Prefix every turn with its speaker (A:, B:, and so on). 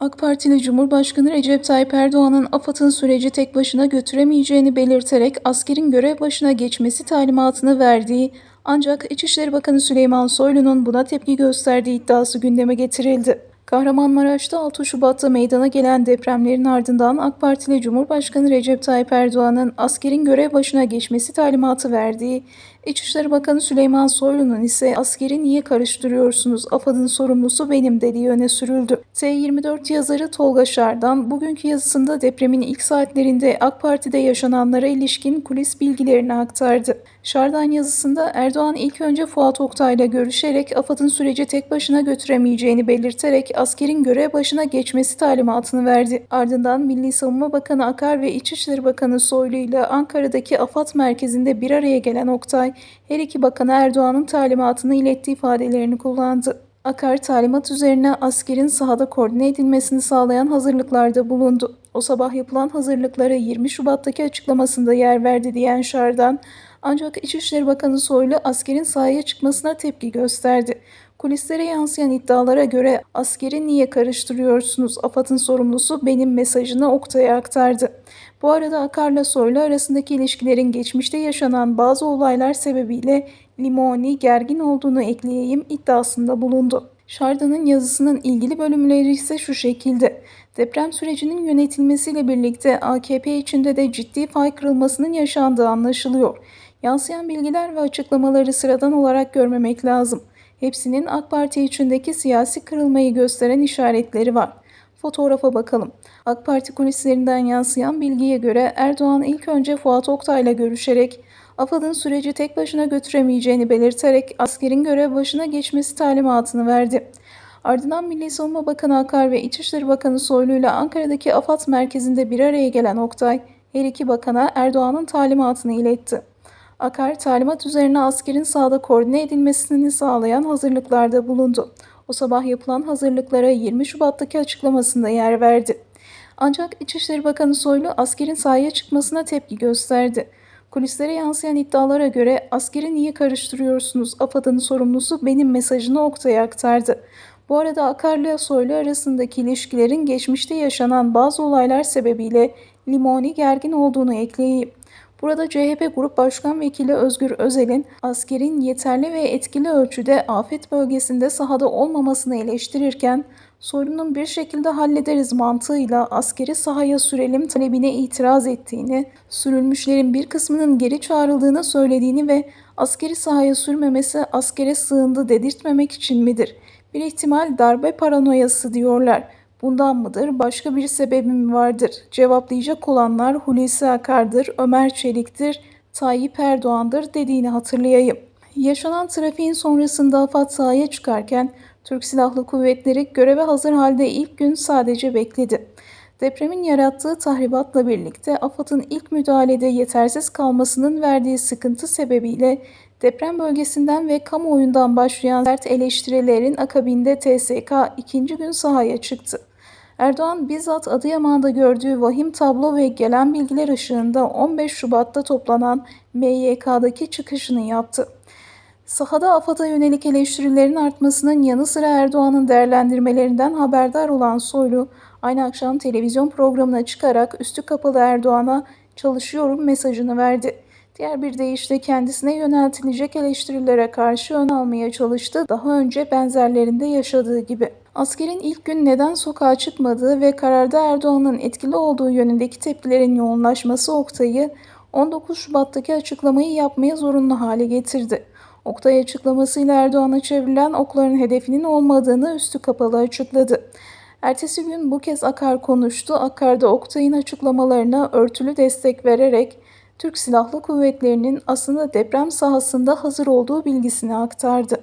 A: AK Partili Cumhurbaşkanı Recep Tayyip Erdoğan'ın AFAD'ın süreci tek başına götüremeyeceğini belirterek askerin görev başına geçmesi talimatını verdiği ancak İçişleri Bakanı Süleyman Soylu'nun buna tepki gösterdiği iddiası gündeme getirildi. Kahramanmaraş'ta 6 Şubat'ta meydana gelen depremlerin ardından AK Partili Cumhurbaşkanı Recep Tayyip Erdoğan'ın askerin görev başına geçmesi talimatı verdiği, İçişleri Bakanı Süleyman Soylu'nun ise askeri niye karıştırıyorsunuz, AFAD'ın sorumlusu benim dediği öne sürüldü. T24 yazarı Tolga Şardan bugünkü yazısında depremin ilk saatlerinde AK Parti'de yaşananlara ilişkin kulis bilgilerini aktardı. Şardan yazısında Erdoğan ilk önce Fuat Oktay'la görüşerek AFAD'ın süreci tek başına götüremeyeceğini belirterek askerin görev başına geçmesi talimatını verdi. Ardından Milli Savunma Bakanı Akar ve İçişleri Bakanı Soylu ile Ankara'daki AFAD merkezinde bir araya gelen Oktay, her iki bakana Erdoğan'ın talimatını iletti ifadelerini kullandı. Akar talimat üzerine askerin sahada koordine edilmesini sağlayan hazırlıklarda bulundu. O sabah yapılan hazırlıklara 20 Şubat'taki açıklamasında yer verdi diyen Şardan, ancak İçişleri Bakanı Soylu askerin sahaya çıkmasına tepki gösterdi. Kulislere yansıyan iddialara göre askeri niye karıştırıyorsunuz? AFAD'ın sorumlusu benim mesajını Oktay'a aktardı. Bu arada Akar'la Soylu arasındaki ilişkilerin geçmişte yaşanan bazı olaylar sebebiyle limoni gergin olduğunu ekleyeyim iddiasında bulundu. Şarda'nın yazısının ilgili bölümleri ise şu şekilde. Deprem sürecinin yönetilmesiyle birlikte AKP içinde de ciddi fay kırılmasının yaşandığı anlaşılıyor. Yansıyan bilgiler ve açıklamaları sıradan olarak görmemek lazım. Hepsinin AK Parti içindeki siyasi kırılmayı gösteren işaretleri var. Fotoğrafa bakalım. AK Parti kulislerinden yansıyan bilgiye göre Erdoğan ilk önce Fuat Oktay'la görüşerek AFAD'ın süreci tek başına götüremeyeceğini belirterek askerin görev başına geçmesi talimatını verdi. Ardından Milli Savunma Bakanı Akar ve İçişleri Bakanı Soylu ile Ankara'daki AFAD merkezinde bir araya gelen Oktay, her iki bakana Erdoğan'ın talimatını iletti. Akar, talimat üzerine askerin sahada koordine edilmesini sağlayan hazırlıklarda bulundu. O sabah yapılan hazırlıklara 20 Şubat'taki açıklamasında yer verdi. Ancak İçişleri Bakanı Soylu askerin sahaya çıkmasına tepki gösterdi. Kulislere yansıyan iddialara göre askeri niye karıştırıyorsunuz AFAD'ın sorumlusu benim mesajını Oktay'a aktardı. Bu arada Akar'la Soylu arasındaki ilişkilerin geçmişte yaşanan bazı olaylar sebebiyle limoni gergin olduğunu ekleyeyim. Burada CHP Grup Başkan Vekili Özgür Özel'in askerin yeterli ve etkili ölçüde afet bölgesinde sahada olmamasını eleştirirken sorunun bir şekilde hallederiz mantığıyla askeri sahaya sürelim talebine itiraz ettiğini, sürülmüşlerin bir kısmının geri çağrıldığını söylediğini ve askeri sahaya sürmemesi askere sığındı dedirtmemek için midir? Bir ihtimal darbe paranoyası diyorlar. Bundan mıdır, başka bir sebebi mi vardır? Cevaplayacak olanlar Hulusi Akar'dır, Ömer Çelik'tir, Tayyip Erdoğan'dır dediğini hatırlayayım. Yaşanan trafiğin sonrasında AFAD sahaya çıkarken Türk Silahlı Kuvvetleri göreve hazır halde ilk gün sadece bekledi. Depremin yarattığı tahribatla birlikte AFAD'ın ilk müdahalede yetersiz kalmasının verdiği sıkıntı sebebiyle deprem bölgesinden ve kamuoyundan başlayan sert eleştirilerin akabinde TSK ikinci gün sahaya çıktı. Erdoğan bizzat Adıyaman'da gördüğü vahim tablo ve gelen bilgiler ışığında 15 Şubat'ta toplanan MYK'daki çıkışını yaptı. Sahada AFAD'a yönelik eleştirilerin artmasının yanı sıra Erdoğan'ın değerlendirmelerinden haberdar olan Soylu, aynı akşam televizyon programına çıkarak üstü kapalı Erdoğan'a çalışıyorum mesajını verdi. Diğer bir deyişle kendisine yöneltilecek eleştirilere karşı ön almaya çalıştı, daha önce benzerlerinde yaşadığı gibi. Askerin ilk gün neden sokağa çıkmadığı ve kararda Erdoğan'ın etkili olduğu yönündeki tepkilerin yoğunlaşması Oktay'ı 19 Şubat'taki açıklamayı yapmaya zorunlu hale getirdi. Oktay açıklamasıyla Erdoğan'a çevrilen okların hedefinin olmadığını üstü kapalı açıkladı. Ertesi gün bu kez Akar konuştu. Akar da Oktay'ın açıklamalarına örtülü destek vererek Türk Silahlı Kuvvetleri'nin aslında deprem sahasında hazır olduğu bilgisini aktardı.